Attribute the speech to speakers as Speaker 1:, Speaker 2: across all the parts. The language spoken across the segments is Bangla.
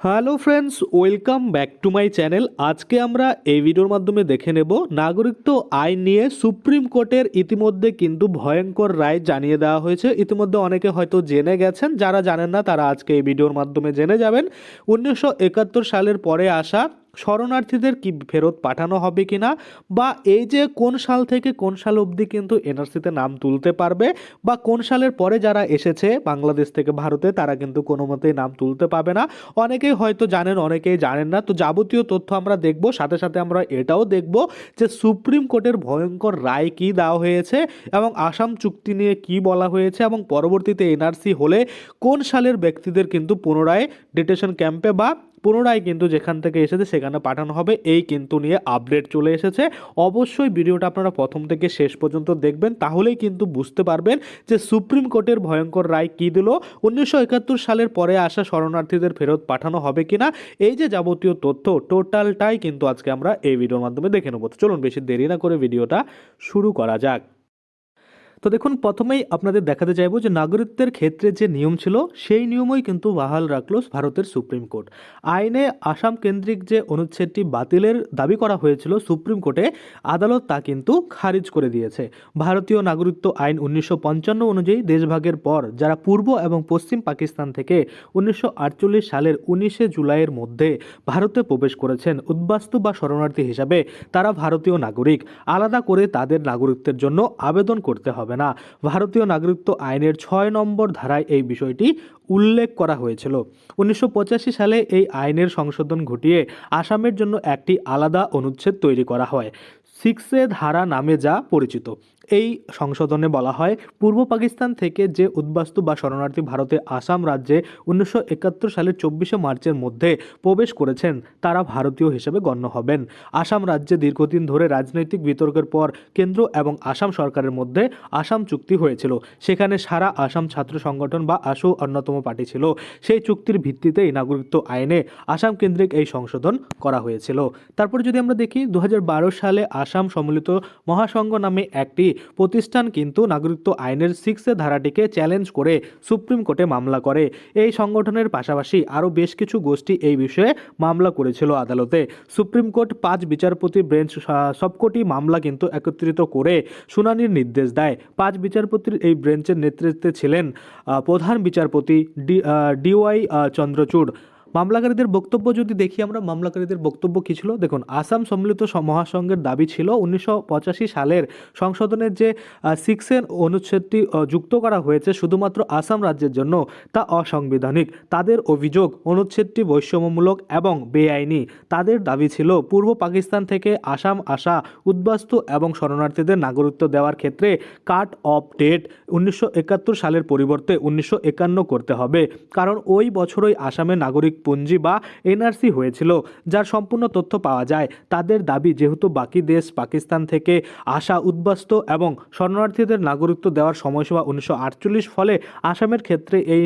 Speaker 1: Hello friends, welcome back to my channel. আজকে আমরা এই ভিডিওর মাধ্যমে দেখে নেব নাগরিকত্ব আইন নিয়ে সুপ্রিম কোর্টের ইতিমধ্যে কিন্তু ভয়ঙ্কর রায় জানিয়ে দেওয়া হয়েছে। ইতিমধ্যে অনেকে হয়তো জেনে গেছেন, যারা জানেন না তারা আজকে এই ভিডিওর মাধ্যমে জেনে যাবেন। উনিশশো একাত্তর সালের পরে আসা শরণার্থীদের কি ফেরত পাঠানো হবে কি না বা এই যে কোন সাল থেকে কোন সাল অবধি কিন্তু এনআরসিতে নাম তুলতে পারবে? বা কোন সালের পরে যারা এসেছে বাংলাদেশ থেকে ভারতে, তারা কিন্তু কোনো মতেই নাম তুলতে পাবে না। অনেকেই হয়তো জানেন, অনেকেই জানেন না। তো যাবতীয় তথ্য আমরা দেখব। সাথে সাথে আমরা এটাও দেখব যে সুপ্রিম কোর্টের ভয়ঙ্কর রায় কি দেওয়া হয়েছে এবং আসাম চুক্তি নিয়ে কি বলা হয়েছে এবং পরবর্তীতে এনআরসি হলে কোন সালের ব্যক্তিদের কিন্তু পুনরায় ডিটেশন ক্যাম্পে বা পুনরায় কিন্তু যেখান থেকে এসেছে সেখানে পাঠানো হবে। এই কিন্তু নিয়ে আপডেট চলে এসেছে। অবশ্যই ভিডিওটা আপনারা প্রথম থেকে শেষ পর্যন্ত দেখবেন, তাহলেই কিন্তু বুঝতে পারবেন যে সুপ্রিম কোর্টের ভয়ঙ্কর রায় কী দিল, উনিশশো একাত্তর সালের পরে আসা শরণার্থীদের ফেরত পাঠানো হবে কিনা, এই যে যাবতীয় তথ্য টোটালটাই কিন্তু আজকে আমরা এই ভিডিওর মাধ্যমে দেখে নেব। চলুন বেশি দেরি না করে ভিডিওটা শুরু করা যাক। তো দেখুন, প্রথমেই আপনাদের দেখাতে চাইব যে নাগরিকত্বের ক্ষেত্রে যে নিয়ম ছিল, সেই নিয়মই কিন্তু বাহাল রাখল ভারতের সুপ্রিম কোর্ট। আইনে আসাম কেন্দ্রিক যে অনুচ্ছেদটি বাতিলের দাবি করা হয়েছিল সুপ্রিম কোর্টে, আদালত তা কিন্তু খারিজ করে দিয়েছে। ভারতীয় নাগরিকত্ব আইন উনিশশো পঞ্চান্ন অনুযায়ী দেশভাগের পর, যারা পূর্ব এবং পশ্চিম পাকিস্তান থেকে উনিশশো আটচল্লিশ সালের উনিশে জুলাইয়ের মধ্যে ভারতে প্রবেশ করেছেন উদ্বাস্তু বা শরণার্থী হিসাবে, তারা ভারতীয় নাগরিক। আলাদা করে তাদের নাগরিকত্বের জন্য আবেদন করতে হবে। না। ভারতীয় নাগরিকত্ব আইনের ছয় নম্বর ধারায় এই বিষয়টি উল্লেখ করা হয়েছিল। উনিশশো পঁচাশি সালে এই আইনের সংশোধন ঘটিয়ে আসামের জন্য একটি আলাদা অনুচ্ছেদ তৈরি করা হয়। সিক্সে ধারা নামে যা পরিচিত। এই সংশোধনে বলা হয়, পূর্ব পাকিস্তান থেকে যে উদ্বাস্তু বা শরণার্থী ভারতে আসাম রাজ্যে উনিশশো একাত্তর সালের চব্বিশে মার্চের মধ্যে প্রবেশ করেছেন, তারা ভারতীয় হিসেবে গণ্য হবেন। আসাম রাজ্যে দীর্ঘদিন ধরে রাজনৈতিক বিতর্কের পর কেন্দ্র এবং আসাম সরকারের মধ্যে আসাম চুক্তি হয়েছিল। সেখানে সারা আসাম ছাত্র সংগঠন বা আসু অন্যতম পার্টি ছিল। সেই চুক্তির ভিত্তিতেই নাগরিকত্ব আইনে আসাম কেন্দ্রিক এই সংশোধন করা হয়েছিল। তারপরে যদি আমরা দেখি দু হাজার বারো সালে আসাম সম্মিলিত মহাসংঘ নামে একটি প্রতিষ্ঠান কিন্তু নাগরিকত্ব আইনের সিক্সের ধারাটিকে চ্যালেঞ্জ করে সুপ্রিম কোর্টে মামলা করে। এই সংগঠনের পাশাপাশি আরও বেশ কিছু গোষ্ঠী এই বিষয়ে মামলা করেছিল আদালতে। সুপ্রিম কোর্ট পাঁচ বিচারপতি বেঞ্চ সবকটি মামলা কিন্তু একত্রিত করে শুনানির নির্দেশ দেয়। পাঁচ বিচারপতির এই বেঞ্চের নেতৃত্বে ছিলেন প্রধান বিচারপতি ডি ডিওয়াই চন্দ্রচূড়। মামলাকারীদের বক্তব্য যদি দেখি আমরা, মামলাকারীদের বক্তব্য কী ছিল? দেখুন, আসাম সম্মিলিত মহাসংঘের দাবি ছিল উনিশশো পঁচাশি সালের সংশোধনের যে সিক্সের অনুচ্ছেদটি যুক্ত করা হয়েছে শুধুমাত্র আসাম রাজ্যের জন্য, তা অসাংবিধানিক। তাদের অভিযোগ, অনুচ্ছেদটি বৈষম্যমূলক এবং বেআইনি। তাদের দাবি ছিল পূর্ব পাকিস্তান থেকে আসাম আসা উদ্বাস্তু এবং শরণার্থীদের নাগরিকত্ব দেওয়ার ক্ষেত্রে কাট অফ ডেট উনিশশো একাত্তর সালের পরিবর্তে উনিশশো একান্ন করতে হবে। কারণ ওই বছরই আসামে নাগরিক পঞ্জি বা এনআরসি হয়েছিল, যার সম্পূর্ণ তথ্য পাওয়া যায়। তাদের দাবি, যেহেতু বাকি দেশ পাকিস্তান থেকে আসা উদ্বাস্ত এবং শরণার্থীদের নাগরিকত্ব দেওয়ার সময়সীমা উনিশশো আটচল্লিশ ফলে আসামের ক্ষেত্রে এই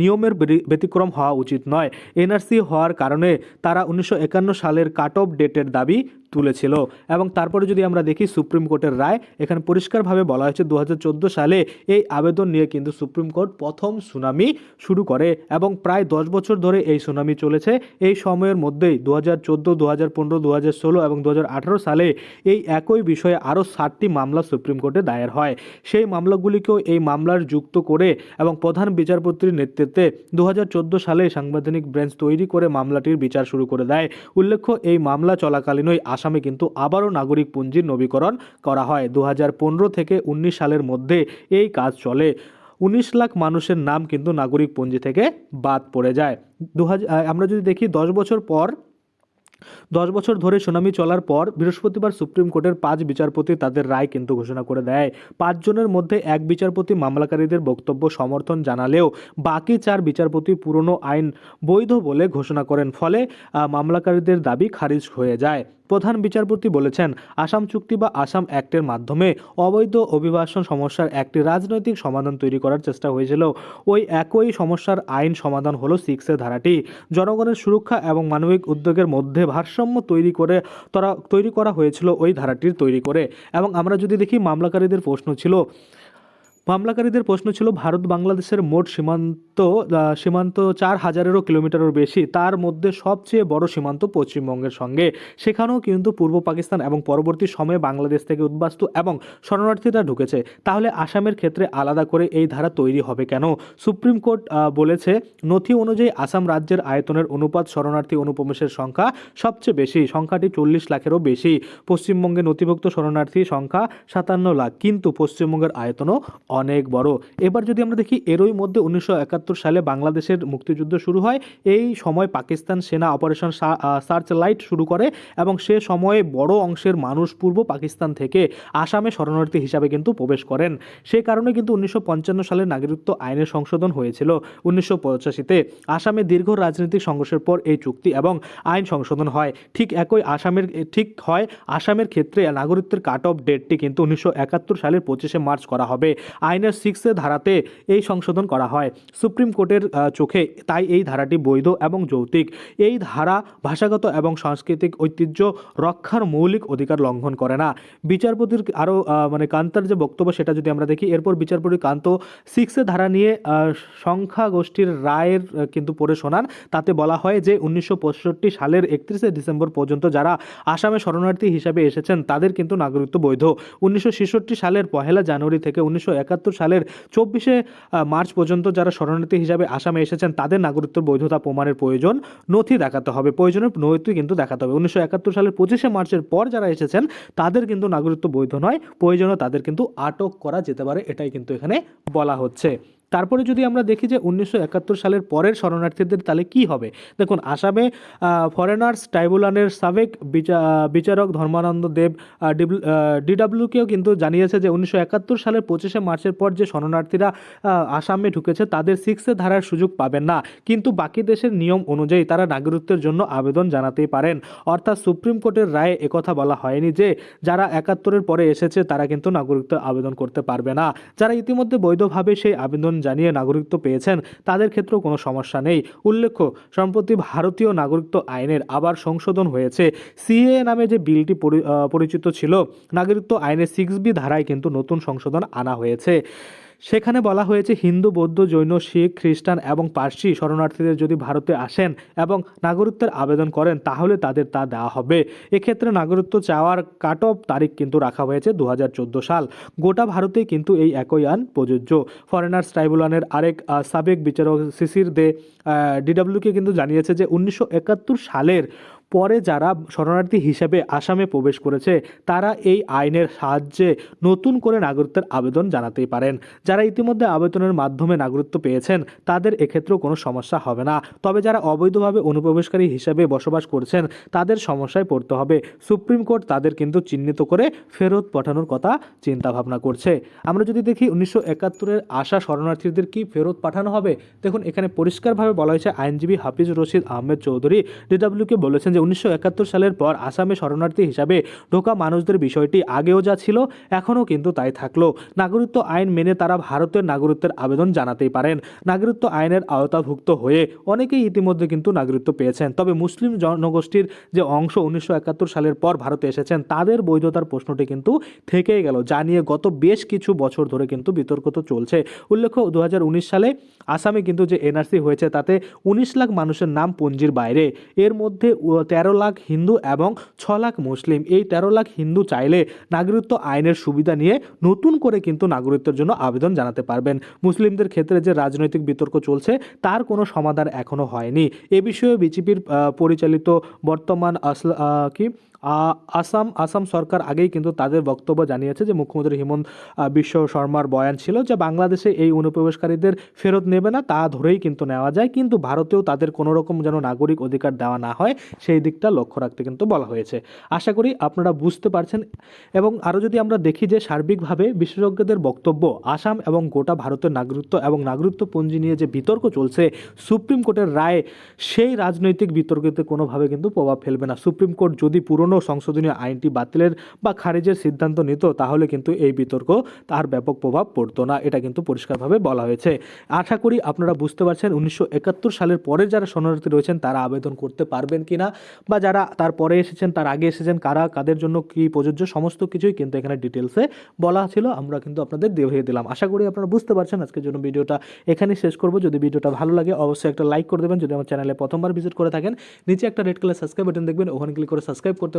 Speaker 1: নিয়মের ব্যতিক্রম হওয়া উচিত নয়। এনআরসি হওয়ার কারণে তারা উনিশশো একান্ন সালের কাট অফ ডেটের দাবি তুলেছিল এবং তারপরে যদি আমরা দেখি সুপ্রিম কোর্টের রায়, এখানে পরিষ্কারভাবে বলা হয়েছে দু হাজার চোদ্দ সালে এই আবেদন নিয়ে কিন্তু সুপ্রিম কোর্ট প্রথম সুনামি শুরু করে এবং প্রায় দশ বছর ধরে এই সুনামি চলেছে। এই সময়ের মধ্যেই দু হাজার চোদ্দ, দু হাজার পনেরো, দু হাজার ষোলো এবং দু হাজার আঠারো সালে এই একই বিষয়ে আরও ষাটটি মামলা সুপ্রিম কোর্টে দায়ের হয়। সেই মামলাগুলিকেও এই মামলার যুক্ত করে এবং প্রধান বিচারপতির নেতৃত্বে দু হাজার চোদ্দ সালে সাংবিধানিক বেঞ্চ তৈরি করে মামলাটির বিচার শুরু করে দেয়। উল্লেখ্য, এই মামলা চলাকালীনই আসামে কিন্তু আবারও নাগরিক পুঞ্জির নবীকরণ করা হয়। দু হাজার পনেরো থেকে উনিশ সালের মধ্যে এই কাজ চলে। উনিশ লাখ মানুষের নাম কিন্তু নাগরিক পঞ্জি থেকে বাদ পড়ে যায়। দু হাজার আমরা যদি দেখি, দশ বছর পর দশ বছর ধরে শুনানি চলার পর বৃহস্পতিবার সুপ্রিম কোর্টের পাঁচ বিচারপতি তাদের রায় কিন্তু ঘোষণা করে দেয়। পাঁচজনের মধ্যে এক বিচারপতি মামলাকারীদের বক্তব্য সমর্থন জানালেও বাকি চার বিচারপতি পুরনো আইন বৈধ বলে ঘোষণা করেন। ফলে মামলাকারীদের দাবি খারিজ হয়ে যায়। প্রধান বিচারপতি বলেছেন, আসাম চুক্তি বা আসাম অ্যাক্টের মাধ্যমে অবৈধ অভিবাসন সমস্যার একটি রাজনৈতিক সমাধান তৈরি করার চেষ্টা হয়েছিল। ওই একই সমস্যার আইন সমাধান হলো সিক্সের ধারাটি। জনগণের সুরক্ষা এবং মানবিক উদ্যোগের মধ্যে ভারসাম্য তৈরি করে তারা, তৈরি করা হয়েছিল ওই ধারাটির তৈরি করে। এবং আমরা যদি দেখি মামলাকারীদের প্রশ্ন ছিল মামলাকারীদের প্রশ্ন ছিল, ভারত বাংলাদেশের মোট সীমান্ত সীমান্ত চার হাজারেরও কিলোমিটারের বেশি, তার মধ্যে সবচেয়ে বড় সীমান্ত পশ্চিমবঙ্গের সঙ্গে। সেখানেও কিন্তু পূর্ব পাকিস্তান এবং পরবর্তী সময়ে বাংলাদেশ থেকে উদ্বাস্তু এবং শরণার্থীরা ঢুকেছে। তাহলে আসামের ক্ষেত্রে আলাদা করে এই ধারা তৈরি হবে কেন? সুপ্রিম কোর্ট বলেছে, নথি অনুযায়ী আসাম রাজ্যের আয়তনের অনুপাত শরণার্থী অনুপ্রবেশের সংখ্যা সবচেয়ে বেশি, সংখ্যাটি চল্লিশ লাখেরও বেশি। পশ্চিমবঙ্গে নথিভুক্ত শরণার্থী সংখ্যা সাতান্ন লাখ, কিন্তু পশ্চিমবঙ্গের আয়তনও অনেক বড়। এবার যদি আমরা দেখি, এরই মধ্যে উনিশশো একাত্তর সালে বাংলাদেশের মুক্তিযুদ্ধ শুরু হয়। এই সময় পাকিস্তান সেনা অপারেশন সার্চ লাইট শুরু করে এবং সে সময়ে বড় অংশের মানুষ পূর্ব পাকিস্তান থেকে আসামে শরণার্থী হিসাবে কিন্তু প্রবেশ করেন। সে কারণে কিন্তু উনিশশো পঞ্চান্ন সালে নাগরিকত্ব আইনের সংশোধন হয়েছিল। উনিশশো পঁচাশিতে আসামে দীর্ঘ রাজনৈতিক সংঘর্ষের পর এই চুক্তি এবং আইন সংশোধন হয়। ঠিক একই আসামের, ঠিক হয় আসামের ক্ষেত্রে নাগরিকত্বের কাট অফ ডেটটি কিন্তু উনিশশো একাত্তর সালের পঁচিশে মার্চ করা হবে। আইনের সিক্সে ধারাতে এই সংশোধন করা হয়। সুপ্রিম কোর্টের চোখে তাই এই ধারাটি বৈধ এবং যৌক্তিক। এই ধারা ভাষাগত এবং সাংস্কৃতিক ঐতিহ্য রক্ষার মৌলিক অধিকার লঙ্ঘন করে না। বিচারপতির আরও মানে কান্তার যে বক্তব্য সেটা যদি আমরা দেখি এরপর বিচারপতি কান্ত সিক্সে ধারা নিয়ে আহ, সংখ্যা গোষ্ঠীর রায়ের কিন্তু পড়ে শোনান। তাতে বলা হয় যে উনিশশো পঁয়ষট্টি সালের একত্রিশে ডিসেম্বর পর্যন্ত যারা আসামে শরণার্থী হিসাবে এসেছেন তাদের কিন্তু নাগরিকত্ব বৈধ। উনিশশো ছেষট্টি সালের পহেলা জানুয়ারি থেকে উনিশশো এক সালের চব্বিশে মার্চ পর্যন্ত যারা শরণার্থী হিসাবে আসামে এসেছেন, তাদের নাগরিকত্ব বৈধতা প্রমাণের প্রয়োজন। নথি দেখাতে হবে। প্রয়োজনের নথি কিন্তু দেখাতে হবে। উনিশশো একাত্তর সালের পঁচিশে মার্চের পর যারা এসেছেন, তাদের কিন্তু নাগরিকত্ব বৈধ নয়। প্রয়োজনে তাদের কিন্তু আটক করা যেতে পারে। এটাই কিন্তু এখানে বলা হচ্ছে। তারপরে যদি আমরা দেখি যে উনিশশো একাত্তর সালের পরের শরণার্থীদের তাহলে কি হবে? দেখুন, আসামে ফরেনার্স ট্রাইব্যুনালের সাবেক বিচা- বিচারক ধর্মানন্দ দেব ডিডাব্লিউকেও কিন্তু জানিয়েছে যে উনিশশো একাত্তর সালের পঁচিশে মার্চের পর যে শরণার্থীরা আসামে ঢুকেছে তাদের সিক্সে ধারার সুযোগ পাবেন না। কিন্তু বাকি দেশের নিয়ম অনুযায়ী তারা নাগরিকত্বের জন্য আবেদন জানাতেই পারেন। অর্থাৎ সুপ্রিম কোর্টের রায়ে একথা বলা হয়নি যে যারা একাত্তরের পরে এসেছে তারা কিন্তু নাগরিকত্ব আবেদন করতে পারবে না। যারা ইতিমধ্যে বৈধভাবে সেই আবেদন জানিয়ে নাগরিকত্ব পেয়েছেন, তাদের ক্ষেত্রেও কোনো সমস্যা নেই। উল্লেখ্য, সম্প্রতি ভারতীয় নাগরিকত্ব আইনের আবার সংশোধন হয়েছে। সিএ নামে যে বিলটি পরি- পরিচিত ছিল, নাগরিকত্ব আইনের সিক্স বি ধারায় কিন্তু নতুন সংশোধন আনা হয়েছে। সেখানে বলা হয়েছে হিন্দু, বৌদ্ধ, জৈন, শিখ, খ্রিস্টান এবং পার্সি শরণার্থীদের যদি ভারতে আসেন এবং নাগরিকত্বের আবেদন করেন, তাহলে তাদের তা দেওয়া হবে। এক্ষেত্রে নাগরিকত্ব চাওয়ার কাট অফ তারিখ কিন্তু রাখা হয়েছে দু হাজার চোদ্দ সাল। গোটা ভারতেই কিন্তু এই একই আইন প্রযোজ্য। ফরেনার্স ট্রাইব্যুনালের আরেক সাবেক বিচারক শিশির দে ডিডাব্লিউকে কিন্তু জানিয়েছে যে উনিশশো একাত্তর সালের পরে যারা শরণার্থী হিসেবে আসামে প্রবেশ করেছে, তারা এই আইনের সাহায্যে নতুন করে নাগরিকত্বের আবেদন জানাতেই পারেন। যারা ইতিমধ্যে আবেদনের মাধ্যমে নাগরিকত্ব পেয়েছেন, তাদের এক্ষেত্রেও কোনো সমস্যা হবে না। তবে যারা অবৈধভাবে অনুপ্রবেশকারী হিসেবে বসবাস করছেন, তাদের সমস্যায় পড়তে হবে। সুপ্রিম কোর্ট তাদের কিন্তু চিহ্নিত করে ফেরত পাঠানোর কথা চিন্তা ভাবনা করছে। আমরা যদি দেখি উনিশশো একাত্তরের আশা শরণার্থীদের কি ফেরত পাঠানো হবে, দেখুন এখানে পরিষ্কারভাবে বলা হয়েছে, আইনজীবী হাফিজ রশিদ আহমেদ চৌধুরী ডিডাব্লিউকে বলেছেন যে উনিশশো একাত্তর সালের পর আসামে শরণার্থী হিসাবে ঢোকা মানুষদের বিষয়টি আগেও যা ছিল, এখনও কিন্তু তাই থাকল। নাগরিকত্ব আইন মেনে তারা ভারতের নাগরিকত্বের আবেদন জানাতেই পারেন। নাগরিকত্ব আইনের আওতাভুক্ত হয়ে অনেকেই ইতিমধ্যে কিন্তু নাগরিকত্ব পেয়েছেন। তবে মুসলিম জনগোষ্ঠীর যে অংশ উনিশশো একাত্তর সালের পর ভারতে এসেছেন, তাদের বৈধতার প্রশ্নটি কিন্তু থেকেই গেল, যা নিয়ে গত বেশ কিছু বছর ধরে কিন্তু বিতর্ক তো চলছে। উল্লেখ্য, দু হাজার উনিশ সালে আসামে কিন্তু যে এনআরসি হয়েছে, তাতে উনিশ লাখ মানুষের নাম পঞ্জির বাইরে। এর মধ্যে তেরো লাখ হিন্দু এবং ছ লাখ মুসলিম। এই তেরো লাখ হিন্দু চাইলে নাগরিকত্ব আইনের সুবিধা নিয়ে নতুন করে কিন্তু নাগরিকত্বের জন্য আবেদন জানাতে পারবেন। মুসলিমদের ক্ষেত্রে যে রাজনৈতিক বিতর্ক চলছে, তার কোনো সমাধান এখনও হয়নি। এ বিষয়ে বিজেপির পরিচালিত বর্তমান আসল কি আসাম আসাম সরকার আগেই কিন্তু তাদের বক্তব্য জানিয়েছে যে মুখ্যমন্ত্রী হিমন্ত বিশ্ব শর্মার বয়ান ছিল যে বাংলাদেশে এই অনুপ্রবেশকারীদের ফেরত নেবে না, তা ধরেই কিন্তু নেওয়া যায়। কিন্তু ভারতেও তাদের কোনো রকম যেন নাগরিক অধিকার দেওয়া না হয়, সেই দিকটা লক্ষ্য রাখতে কিন্তু বলা হয়েছে। আশা করি আপনারা বুঝতে পারছেন। এবং আরও যদি আমরা দেখি যে সার্বিকভাবে বিশেষজ্ঞদের বক্তব্য, আসাম এবং গোটা ভারতের নাগরিকত্ব এবং নাগরিকত্বপঞ্জি নিয়ে যে বিতর্ক চলছে, সুপ্রিম কোর্টের রায় সেই রাজনৈতিক বিতর্কতে কোনোভাবে কিন্তু প্রভাব ফেলবে না। সুপ্রিম কোর্ট যদি পুরনো পুরনো সংশোধনীয় আইনটি বাতিলের বা খারিজের সিদ্ধান্ত নিত, তাহলে কিন্তু এই বিতর্ক তার ব্যাপক প্রভাব পড়তো না। এটা কিন্তু পরিষ্কারভাবে বলা হয়েছে। আশা করি আপনারা বুঝতে পারছেন, উনিশশো একাত্তর সালের পরে যারা শরণার্থী রয়েছেন, তারা আবেদন করতে পারবেন কি না বা যারা তার পরে এসেছেন, তার আগে এসেছেন, কারা, কাদের জন্য কি প্রযোজ্য, সমস্ত কিছুই কিন্তু এখানে ডিটেলসে বলা ছিল। আমরা কিন্তু আপনাদের দেখিয়ে দিলাম। আশা করি আপনারা বুঝতে পারছেন আজকের জন্য ভিডিওটা। এখানেই শেষ করব। যদি ভিডিওটা ভালো লাগে, অবশ্যই একটা লাইক করে দেবেন। যদি আমার চ্যানেলে প্রথমবার ভিজিট করে থাকেন, নিচে একটা রেড কালার সাবস্ক্রাইব বাটন দেখবেন। ওখানে ক্লিক করে সাবস্ক্রাইব করতে